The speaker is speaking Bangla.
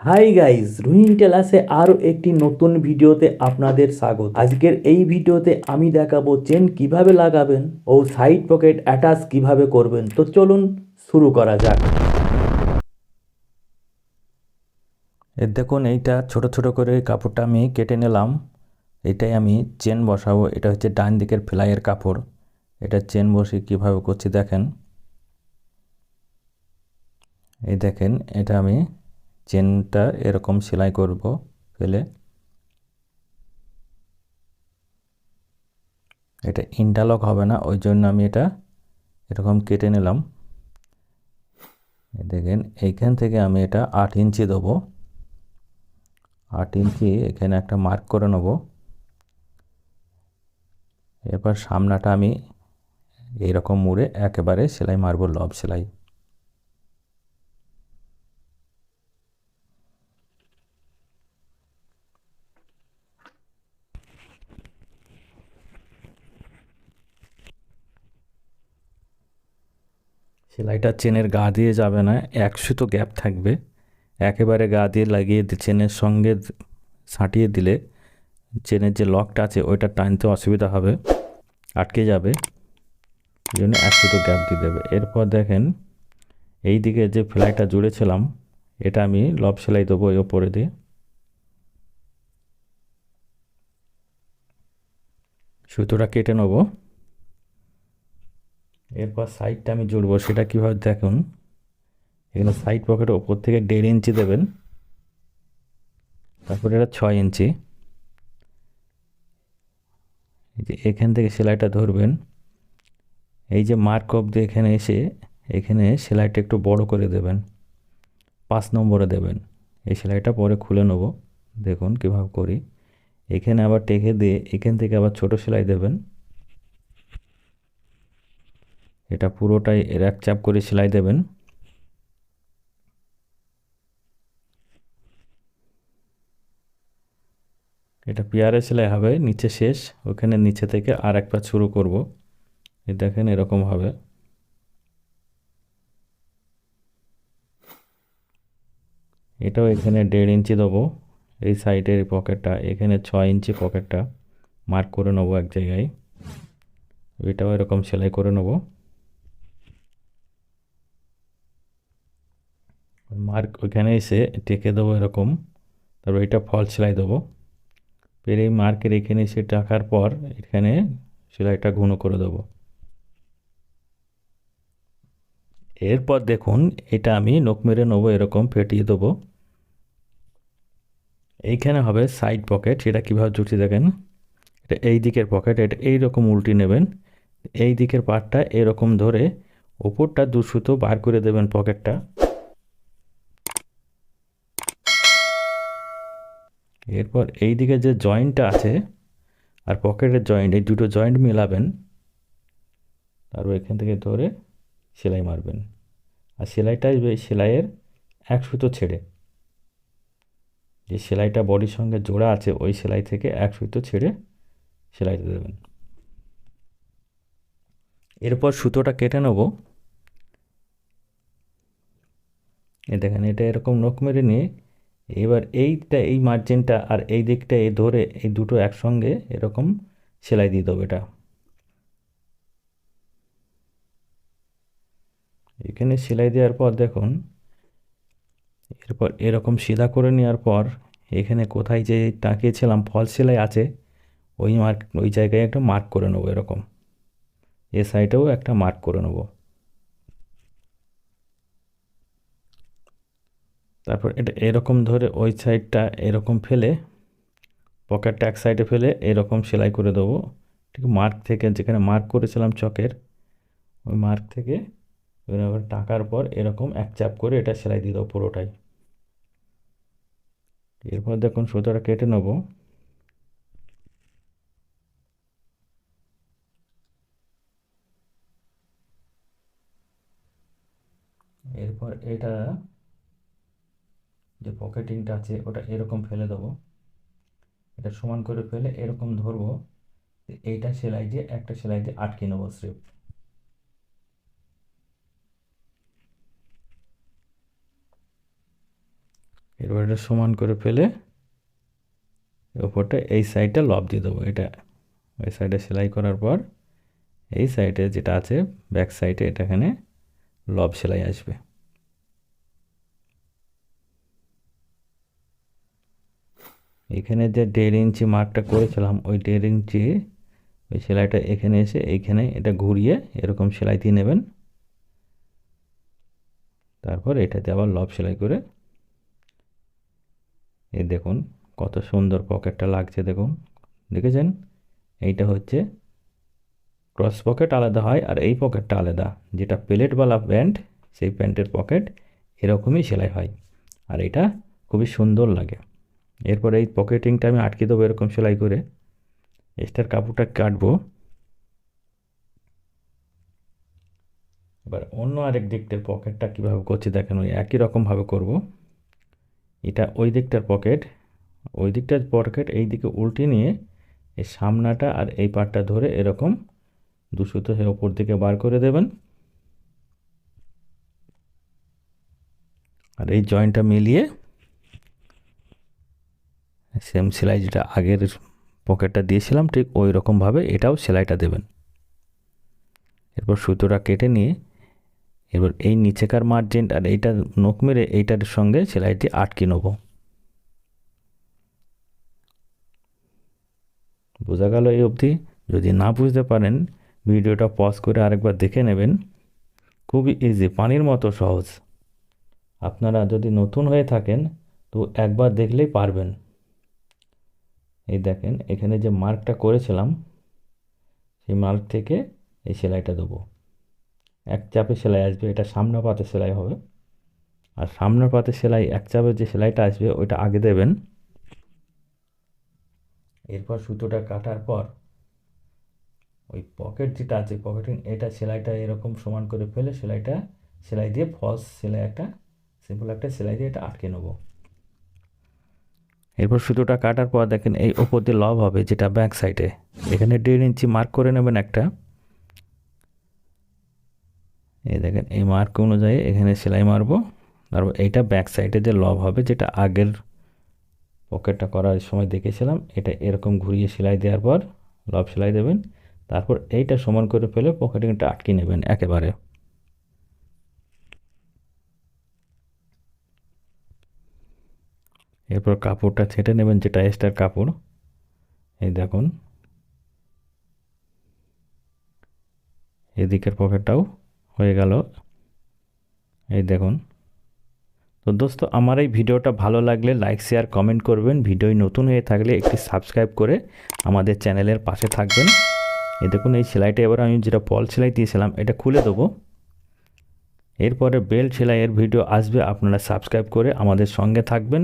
হাই গাইস রুহিন টেলাসে আরও একটি নতুন ভিডিওতে আপনাদের স্বাগত। আজকের এই ভিডিওতে আমি দেখাবো চেন কীভাবে লাগাবেন ও সাইড পকেট অ্যাটাচ কীভাবে করবেন। তো চলুন শুরু করা যাক। এর দেখুন, এইটা ছোট ছোট করে কাপড়টা আমি কেটে নিলাম। এটাই আমি চেন বসাবো। এটা হচ্ছে ডান দিকের ফ্লাইয়ের কাপড়। এটা চেন বসে কীভাবে করছি দেখেন। এই দেখেন, এটা আমি চেনটা এরকম সেলাই করব ফেলে এটা ইন্টারলক হবে না, ওই জন্য আমি এটা এরকম কেটে নিলাম। দেখেন, এইখান থেকে আমি এটা আট ইঞ্চি দেবো। আট ইঞ্চি, এখানে একটা মার্ক করে নেব। এরপর সামনাটা আমি এইরকম মুড়ে একেবারে সেলাই মারবো, লব সেলাই। সেলাইটা চেনের গা দিয়ে যাবে না, এক সুতো গ্যাপ থাকবে। একেবারে গা দিয়ে লাগিয়ে চেনের সঙ্গে সাঁটিয়ে দিলে চেনের যে লকটা আছে, ওইটা টানতে অসুবিধা হবে, আটকে যাবে। এই জন্য এক সুতো গ্যাপ দিয়ে দেবে। এরপর দেখেন এই দিকে যে ফ্লাইটা জুড়েছিলাম, এটা আমি লব সেলাই দেবো এই ওপরে দিয়ে। সুতোটা কেটে নেব। এরপর সাইডটা আমি জুড়বো, সেটা কীভাবে দেখুন। এখানে সাইড পকেটের ওপর থেকে দেড় ইঞ্চি দেবেন। তারপরে এটা ছয় ইঞ্চি। এই যে এখান থেকে সেলাইটা ধরবেন। এই যে মার্ক অফ দিয়ে এখানে এসে, এখানে সেলাইটা একটু বড় করে দেবেন। পাঁচ নম্বরে দেবেন। এই সেলাইটা পরে খুলে নেব। দেখুন কীভাবে করি। এখানে আবার টেকে দিয়ে এখান থেকে আবার ছোট সেলাই দেবেন। এটা পুরোটাই এক চাপ করে সেলাই দেবেন। এটা পেয়ারে সেলাই হবে, নিচে শেষ, ওখানে নিচে থেকে আর এক পা শুরু করব। এই দেখেন এরকম হবে। এটাও এখানে দেড় ইঞ্চি দেবো, এই সাইডের পকেটটা, এখানে ছয় ইঞ্চি পকেটটা, মার্ক করে নেব এক জায়গায়। এটাও এরকম সেলাই করে নেব। মার্ক ওইখানে এসে টেকে দেবো এরকম, তারপর এটা ফল সেলাই দেবো। পেরে এই মার্কের এখানে এসে টাকার পর এখানে সেলাইটা ঘন করে দেবো। এরপর দেখুন, এটা আমি নখ মেরে নেব, এরকম ফেটিয়ে দেবো। এইখানে হবে সাইড পকেট সেটা কীভাবে জুটি দেখেন। এটা এই দিকের পকেট এটা এইরকম উল্টি নেবেন। এই দিকের পার্টটা এরকম ধরে ওপরটা দু সুতো বার করে দেবেন পকেটটা এরপর এই দিকে যে জয়েন্টটা আছে আর পকেটের জয়েন্ট এই দুটো জয়েন্ট মেলাবেন, তারপর এখান থেকে ধরে সেলাই মারবেন। আর সেলাইটা আসবে সেলাইয়ের এক সুতো ছেড়ে, যে সেলাইটা বডির সঙ্গে জোড়া আছে, ওই সেলাই থেকে এক সুতো ছেড়ে সেলাইতে দেবেন। এরপর সুতোটা কেটে নেব। দেখেন, এটা এরকম নখ মেরে নিয়ে এবার এইটা, এই মার্জিনটা আর এই দিকটা এই ধরে এই দুটো একসঙ্গে এরকম সেলাই দিয়ে দেবো এটা। এখানে সেলাই দেওয়ার পর দেখুন, এরপর এরকম সিধা করে নেওয়ার পর এখানে কোথায় যে তাকিয়েছিলাম ফল সেলাই আছে, ওই মার্ক ওই জায়গায় একটা মার্ক করে নেব এরকম। এ সাইডেও একটা মার্ক করে নেব। তারপর এটা এরকম ধরে ওই সাইডটা এরকম ফেলে পকেটটা এক সাইডে ফেলে এরকম সেলাই করে দেবো। ঠিক মার্ক থেকে যেখানে মার্ক করেছিলাম চকের, ওই মার্ক থেকে টাকার পর এরকম এক চাপ করে এটা সেলাই দিয়ে দেবো পুরোটাই। এরপর দেখুন সুতোটা কেটে নেব। এরপর এটা যে পকেটিংটা আছে, ওটা এরকম ফেলে দেবো। এটা সমান করে ফেলে এরকম ধরবো এইটা সেলাই দিয়ে একটা সেলাই দিয়ে আটকে নেব স্ট্রিপ এরপর এটা সমান করে ফেলে ওপরটা এই সাইডটা লব দিয়ে দেবো। এটা ওই সাইডে সেলাই করার পর এই সাইডে যেটা আছে ব্যাক সাইডে এটা এখানে লব সেলাই আসবে। এখানে যে দেড় ইঞ্চি মার্কটা করেছিলাম, ওই দেড় ইঞ্চি ওই সেলাইটা এখানে এসে এইখানে এটা ঘুরিয়ে এরকম সেলাই দিয়ে নেবেন। তারপর এটাতে আবার লব সেলাই করে এ দেখুন কত সুন্দর পকেটটা লাগছে দেখুন, দেখেছেন? এইটা হচ্ছে ক্রস পকেট আলাদা হয় আর এই পকেটটা আলাদা, যেটা প্লেটওয়ালা প্যান্ট, সেই প্যান্টের পকেট এরকমই সেলাই হয়। আর এটা খুবই সুন্দর লাগে। এরপর এই পকেটিংটা আমি আটকে দেবো এরকম সেলাই করে। এক্সট্রার কাপড়টা কাটবো। এবার অন্য আরেক দিকটার পকেটটা কীভাবে করছি দেখেন, ওই একই রকমভাবে করব। এটা ওই দিকটার পকেট ওই দিকটার পকেট এই দিকে উল্টে নিয়ে এই সামনাটা আর এই পাটটা ধরে এরকম দুশোতে ওপর দিকে বার করে দেবেন। আর এই জয়েন্টটা মিলিয়ে সেম সেলাই যেটা আগের পকেটটা দিয়েছিলাম, ঠিক ওই রকমভাবে এটাও সেলাইটা দেবেন। এরপর সুতোটা কেটে নিয়ে এবার এই নিচেকার মার্জিন আর এইটা নখ মেরে এইটার সঙ্গে সেলাইটি আটকে নেব। বোঝা গেল এই অবধি। যদি না বুঝতে পারেন, ভিডিওটা পজ করে আরেকবার দেখে নেবেন। খুবই ইজি পানির মতো সহজ। আপনারা যদি নতুন হয়ে থাকেন, তো একবার দেখলেই পারবেন। এই দেখেন, এখানে যে মার্কটা করেছিলাম, সেই মার্ক থেকে এই সেলাইটা দেবো। এক চাপে সেলাই আসবে, এটা সামনে পাতে সেলাই হবে। আর সামনের পাতে সেলাই, এক চাপে যে সেলাইটা আসবে, ওইটা আগে দেবেন। এরপর সুতোটা কাটার পর, ওই পকেট যেটা আছে, পকেটিং, এটা সেলাইটা এরকম সমান করে ফেলে, সেলাইটা, সেলাই দিয়ে ফলস সেলাই একটা সিম্পল একটা সেলাই দিয়ে এটা আটকে নেব। এরপর সুতোটা কাটার পর দেখেন এই ওপর দিয়ে লব হবে যেটা ব্যাক সাইডে এখানে দেড় ইঞ্চি মার্ক করে নেবেন একটা। এই দেখেন, এই মার্ক অনুযায়ী এখানে সেলাই মারবো। তারপর এইটা ব্যাক সাইডে যে লব হবে, যেটা আগের পকেটটা করার সময় দেখেছিলাম, এটা এরকম ঘুরিয়ে সেলাই দেওয়ার পর লব সেলাই দেবেন। তারপর এইটা সমান করে ফেলে পকেটিংটা আটকে নেবেন একেবারে। এরপর কাপড়টা ছেঁটে নেবেন যেটা এক্সট্রার কাপড়। এই দেখুন। এদিকের পকেটটাও হয়ে গেল। এই দেখুন। তো দোস্ত, আমার এই ভিডিওটা ভালো লাগলে লাইক, শেয়ার, কমেন্ট করবেন। ভিডিও নতুন হয়ে থাকলে একটি সাবস্ক্রাইব করে আমাদের চ্যানেলের পাশে থাকবেন। এই দেখুন, এই সেলাইটা এবার আমি যেটা পল সেলাই দিয়েছিলাম, এটা খুলে দেবো। এরপরে বেল্ট সেলাইয়ের ভিডিও আসবে, আপনারা সাবস্ক্রাইব করে আমাদের সঙ্গে থাকবেন।